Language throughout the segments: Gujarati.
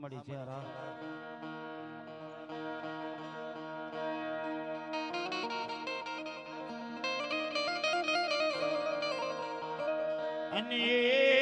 મળી છે અને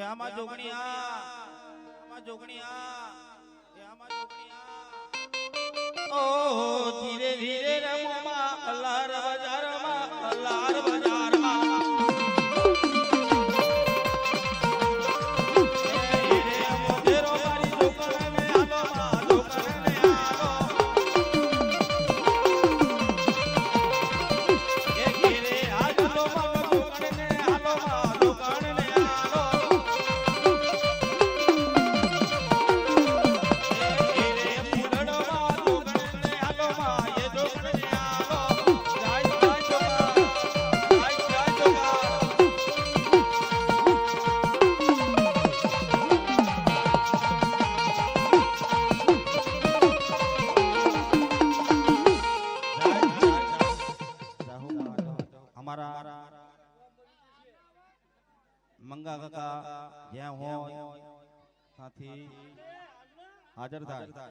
એ આમાં જોગણી આમાં જોગણી આ એ આમાં જોગણી ઓ મંગા કાકા જ્યાં હોય સાથી હાજર થાય.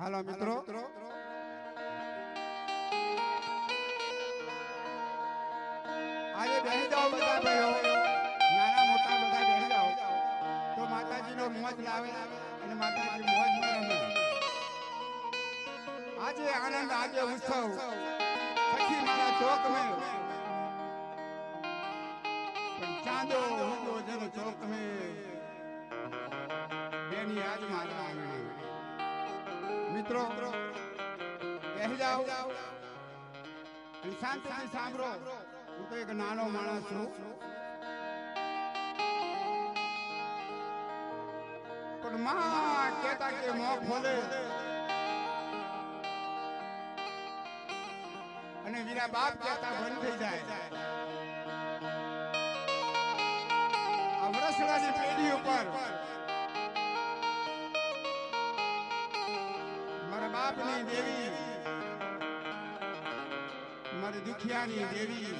હાલો મિત્રો આજે બેસી જાઓ બધા મોટા બધા બેસી જાઓ તો માતાજીનો મોજ લાવે અને માતાજી મોજ રમે આજે આનંદ આજે ઉત્સવ સખી મારા ચોક મેં મિત્રો, બેસી જાઓ. અને શાંતિથી સાંભળો. હું તો એક નાનો માણસ છું. પણ માં કે મો ખોલે. અને વીરા બાપ કહેતા, બંધ થઈ જાય. વરસડાની પેઢી ઉપર બાપની દેવી. મારી દુખિયાની દેવી.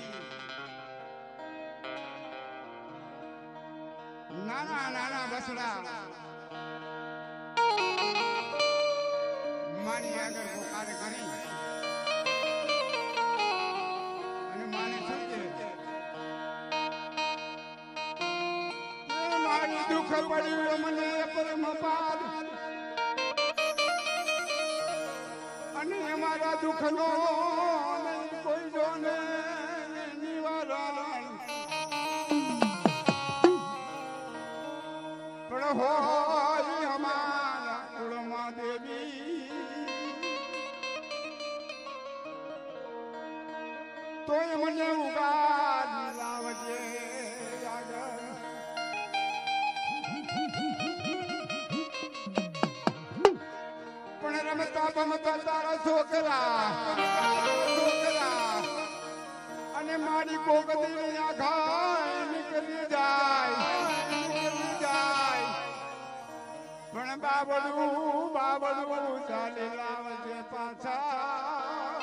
નાના નાના બસડા. મારી આગળ પોકાર કરી અને માને સમજે. મારી પડ્યું મને પરમ પાર મારા દુઃખનો છોકરા છોકરા અને મારી કોકદી આઘા નીકળી જાય જાય. પણ બાબડું બાબડું ચાલે લાવજે પાછા.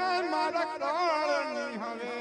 એ મારા કળની હવે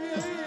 મારી હદ